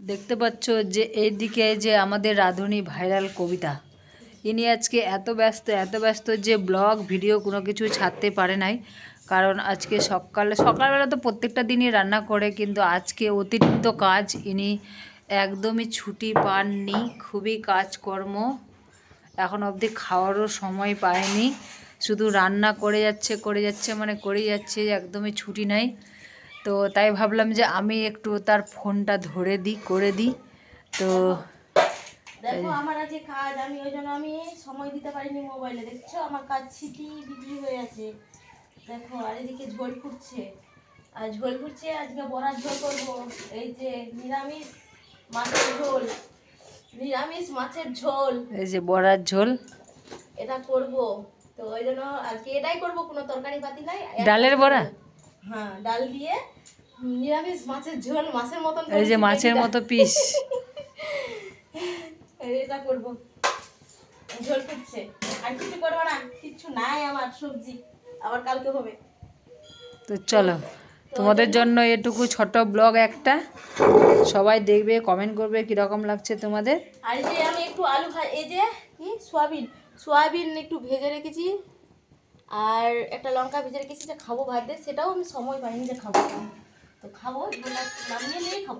দেখতে পাচ্ছ যে এইদিকে যে আমাদের রাঁধুনি ভাইরাল কবিতা। ইনি আজকে এত ব্যস্ত এত ব্যস্ত যে ব্লগ, ভিডিও কোনো কিছু ছাড়তে পারে নাই। কারণ আজকে সকালে, সকালবেলা তো প্রত্যেকটা দিনই রান্না করে, কিন্তু আজকে অতিরিক্ত কাজ। ইনি একদমই ছুটি পাননি, খুবই কাজকর্ম। এখন অবধি খাওয়ারও সময় পায়নি। শুধু রান্না করে যাচ্ছে করে যাচ্ছে মানে করে যাচ্ছে একদমই ছুটি নাই। তো তাই ভাবলাম যে আমি একটু তার ফোনটা ধরে দিই করে দিই। তো দেখো আমার আজকে কাজ আমি ওই জন্য আমি সময় দিতে পারিনি মোবাইলে দেখছ? আমার কাজ ছিটি বিক্রি হয়ে আছে দেখো আর এদিকে ঝোল ফুটছে। আর ঝোল ফুটছে আজকে বড়ার ঝোল করব। এই যে নিরামিষ মাছের ঝোল। নিরামিষ মাছের ঝোল। এই যে বড়ার ঝোল। এটা করব। তো ওই জন্য আজকে এটাই করব কোনো তরকারি পাতি নাই। ডালের বড়া? হ্যাঁ ডাল দিয়ে নিরামিষ মাছের ঝোল মাছের মতন এই যে মাছের মতো পিস। এটা করব। ঝোল ফুটছে আর কিছু করব না কিচ্ছু নাই আমার সবজি। আবার কালকে হবে। তো চলো তোমাদের জন্য এটুকু ছোট ব্লগ একটা। সবাই দেখবে কমেন্ট করবে কীরকম লাগছে তোমাদের। আর যে আমি একটু আলু ভা এই যে কি? সয়াবিন। সয়াবিন একটু ভেজে রেখেছি। আর একটা লঙ্কা ভেজে রেখেছি যে খাব ভাত দিয়ে। সেটাও আমি সময় পাইনি যে খাব। তো খাব এগুলো নামিয়ে নিয়ে খাব।